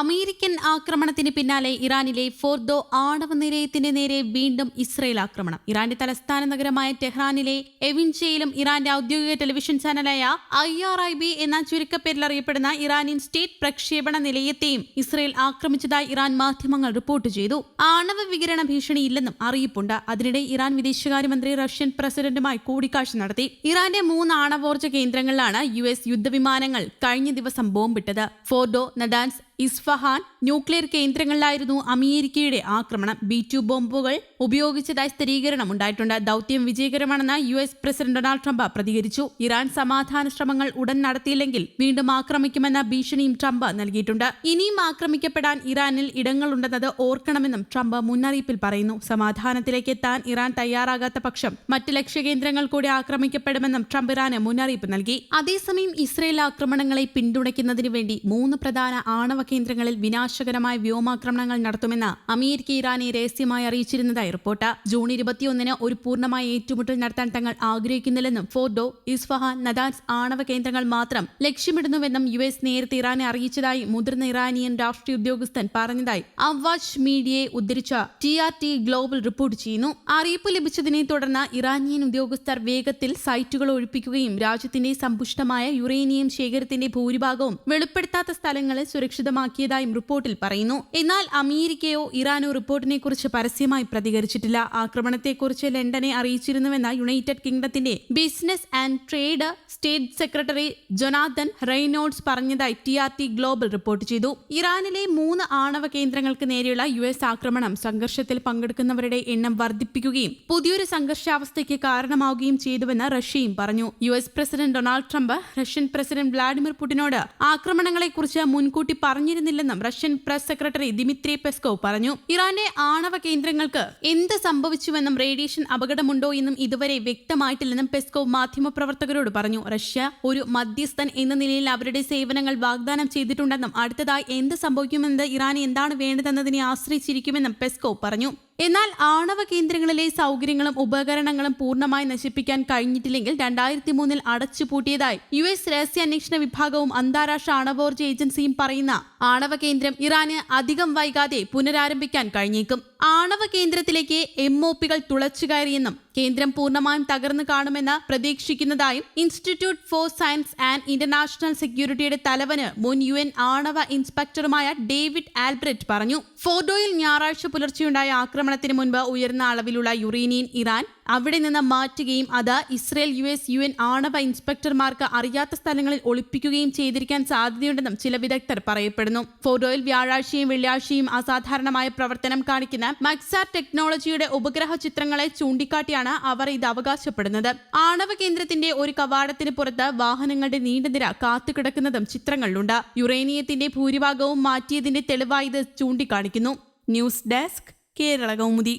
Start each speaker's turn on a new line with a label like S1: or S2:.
S1: American ആക്രമണത്തിന് പിന്നാലെ ഇറാനിലെ ഫോർദോ ആണവ നിലയത്തിന്റെ നേരെ വീണ്ടും ഇസ്രയേൽ ആക്രമണം. ഇറാന്റെ തലസ്ഥാന നഗരമായ ടെഹ്റാനിലെ എവിൻഷയിലും ഇറാന്റെ ഔദ്യോഗിക ടെലിവിഷൻ ചാനലായ ഐ ആർ ഐ ബി എന്ന ചുരുക്കപ്പേരിൽ അറിയപ്പെടുന്ന ഇറാനിയൻ സ്റ്റേറ്റ് പ്രക്ഷേപണ നിലയത്തെയും ഇസ്രയേൽ ആക്രമിച്ചതായി ഇറാൻ മാധ്യമങ്ങൾ റിപ്പോർട്ട് ചെയ്തു. ആണവ വികിരണ ഭീഷണിയില്ലെന്നും അറിയിപ്പുണ്ട്. അതിനിടെ ഇറാൻ വിദേശകാര്യമന്ത്രി റഷ്യൻ പ്രസിഡന്റുമായി കൂടിക്കാഴ്ച നടത്തി. ഇറാന്റെ മൂന്ന് ആണവോർജ കേന്ദ്രങ്ങളിലാണ് യു എസ് യുദ്ധവിമാനങ്ങൾ കഴിഞ്ഞ ദിവസം ബോംബിട്ടത്. ഫോർഡോ നദാൻസ് ഇസ്ഫഹാൻ ന്യൂക്ലിയർ കേന്ദ്രങ്ങളിലായിരുന്നു അമേരിക്കയുടെ ആക്രമണം. ബി ടു ബോംബുകൾ ഉപയോഗിച്ചതായി സ്ഥിരീകരണം ഉണ്ടായിട്ടുണ്ട്. ദൌത്യം വിജയകരമാണെന്ന് U S president Donald Trump പ്രതികരിച്ചു. ഇറാൻ സമാധാന ശ്രമങ്ങൾ ഉടൻ നടത്തിയില്ലെങ്കിൽ വീണ്ടും ആക്രമിക്കുമെന്ന ഭീഷണിയും ട്രംപ് നൽകിയിട്ടുണ്ട്. ഇനിയും ആക്രമിക്കപ്പെടാൻ ഇറാനിൽ ഇടങ്ങളുണ്ടെന്നത് ഓർക്കണമെന്നും ട്രംപ് മുന്നറിയിപ്പിൽ പറയുന്നു. സമാധാനത്തിലേക്ക് എത്താൻ ഇറാൻ തയ്യാറാകാത്ത പക്ഷം മറ്റ് ലക്ഷ്യകേന്ദ്രങ്ങൾ കൂടി ആക്രമിക്കപ്പെടുമെന്നും ട്രംപ് ഇറാന് മുന്നറിയിപ്പ് നൽകി. അതേസമയം ഇസ്രയേൽ ആക്രമണങ്ങളെ പിന്തുണയ്ക്കുന്നതിന് വേണ്ടി മൂന്ന് പ്രധാന ആണവ കേന്ദ്രങ്ങളിൽ വിനാശകരമായ വ്യോമാക്രമണങ്ങൾ നടത്തുമെന്ന് അമേരിക്ക ഇറാനെ രഹസ്യമായി അറിയിച്ചിരുന്നതായി റിപ്പോർട്ട്. ജൂൺ ഇരുപത്തിയൊന്നിന് ഒരു പൂർണമായ ഏറ്റുമുട്ടൽ നടത്താൻ തങ്ങൾ ആഗ്രഹിക്കുന്നില്ലെന്നും ഫോർഡോ ഇസ്ഫഹാൻ നദാൻസ് ആണവ കേന്ദ്രങ്ങൾ മാത്രം ലക്ഷ്യമിടുന്നുവെന്നും യു എസ് നേരത്തെ ഇറാനെ അറിയിച്ചതായി മുതിർന്ന ഇറാനിയൻ രാഷ്ട്രീയ ഉദ്യോഗസ്ഥൻ പറഞ്ഞതായി അവാജ് മീഡിയയെ ഉദ്ധരിച്ച T R T Global report ചെയ്യുന്നു. അറിയിപ്പ് ലഭിച്ചതിനെ തുടർന്ന് ഇറാനിയൻ ഉദ്യോഗസ്ഥർ വേഗത്തിൽ സൈറ്റുകൾ ഒഴിപ്പിക്കുകയും രാജ്യത്തിന്റെ സമ്പുഷ്ടമായ യുറേനിയം ശേഖരത്തിന്റെ ഭൂരിഭാഗവും വെളിപ്പെടുത്താത്ത സ്ഥലങ്ങളിൽ സുരക്ഷിതമാക്കിയതായും റിപ്പോർട്ടിൽ പറയുന്നു. എന്നാൽ അമേരിക്കയോ ഇറാനോ റിപ്പോർട്ടിനെ കുറിച്ച് പരസ്യമായി പ്രതികരിച്ചിട്ടില്ല. ആക്രമണത്തെക്കുറിച്ച് ലണ്ടനെ അറിയിച്ചിരുന്നുവെന്ന United കിങ്ഡത്തിന്റെ business and trade state secretary Jonathan Reynolds പറഞ്ഞതായി T R T Global report ചെയ്തു. ഇറാനിലെ മൂന്ന് ആണവ കേന്ദ്രങ്ങൾക്ക് നേരെയുള്ള യു എസ് ആക്രമണം സംഘർഷത്തിൽ പങ്കെടുക്കുന്നവരുടെ എണ്ണം വർദ്ധിപ്പിക്കുകയും പുതിയൊരു സംഘർഷാവസ്ഥയ്ക്ക് കാരണമാവുകയും ചെയ്തുവെന്ന് റഷ്യയും പറഞ്ഞു. U S president Donald Trump Russian president Vladimir പുടിനോട് ആക്രമണങ്ങളെക്കുറിച്ച് മുൻകൂട്ടി പറഞ്ഞിരുന്നില്ലെന്നും Russian press secretary Dmitry Peskov പറഞ്ഞു. ഇറാന്റെ ആണവ കേന്ദ്രങ്ങൾക്ക് എന്ത് സംഭവിച്ചുവെന്നും റേഡിയേഷൻ അപകടമുണ്ടോ എന്നും ഇതുവരെ വ്യക്തമായിട്ടില്ലെന്നും പെസ്കോവ് മാധ്യമപ്രവർത്തകരോട് പറഞ്ഞു. റഷ്യ ഒരു മധ്യസ്ഥൻ എന്ന നിലയിൽ അവരുടെ സേവനങ്ങൾ വാഗ്ദാനം ചെയ്തിട്ടുണ്ടെന്നും അടുത്തതായി എന്ത് സംഭവിക്കുമെന്നത് ഇറാൻ എന്താണ് വേണ്ടതെന്നതിനെ ആശ്രയിച്ചിരിക്കുമെന്നും പെസ്കോവ് പറഞ്ഞു. എന്നാൽ ആണവ കേന്ദ്രങ്ങളിലെ സൗകര്യങ്ങളും ഉപകരണങ്ങളും പൂർണമായി നശിപ്പിക്കാൻ കഴിഞ്ഞിട്ടില്ലെങ്കിൽ രണ്ടായിരത്തി മൂന്നിൽ അടച്ചുപൂട്ടിയതായി യു എസ് രഹസ്യാന്വേഷണ വിഭാഗവും അന്താരാഷ്ട്ര ആണവോർജ ഏജൻസിയും പറയുന്ന ആണവ കേന്ദ്രം ഇറാന് അധികം വൈകാതെ പുനരാരംഭിക്കാൻ കഴിഞ്ഞേക്കും. ആണവ കേന്ദ്രത്തിലേക്ക് എം ഒ പികൾ തുളച്ചുകയറിയെന്നും കേന്ദ്രം പൂർണമായും തകർന്നു കാണുമെന്ന് പ്രതീക്ഷിക്കുന്നതായും institute for science and international സെക്യൂരിറ്റിയുടെ തലവന് മുൻ യു എൻ ആണവ ഇൻസ്പെക്ടറുമായ ഡേവിഡ് ആൽബ്രറ്റ് പറഞ്ഞു. ഫോർഡോയിൽ ഞായറാഴ്ച പുലർച്ചെയുണ്ടായ ആക്രമണത്തിന് മുൻപ് ഉയർന്ന അളവിലുള്ള യുറേനിയൻ ഇറാൻ അവിടെ നിന്ന് മാറ്റുകയും അത് Israel U S U N ആണവ ഇൻസ്പെക്ടർമാർക്ക് അറിയാത്ത സ്ഥലങ്ങളിൽ ഒളിപ്പിക്കുകയും ചെയ്തിരിക്കാൻ സാധ്യതയുണ്ടെന്നും ചില വിദഗ്ധർ പറയപ്പെടുന്നു. ഫോട്ടോയിൽ വ്യാഴാഴ്ചയും വെള്ളിയാഴ്ചയും അസാധാരണമായ പ്രവർത്തനം കാണിക്കുന്ന മക്സാർ ടെക്നോളജിയുടെ ഉപഗ്രഹ ചിത്രങ്ങളെ ചൂണ്ടിക്കാട്ടിയാണ് അവർ ഇത് അവകാശപ്പെടുന്നത്. ആണവ കേന്ദ്രത്തിന്റെ ഒരു കവാടത്തിന് പുറത്ത് വാഹനങ്ങളുടെ നീണ്ട നിര കാത്തുകിടക്കുന്നതും ചിത്രങ്ങളിലുണ്ട്. യുറേനിയത്തിന്റെ ഭൂരിഭാഗവും മാറ്റിയതിന്റെ തെളിവായി ഇത് ചൂണ്ടിക്കാണിക്കുന്നു. News desk Kerala Kaumudi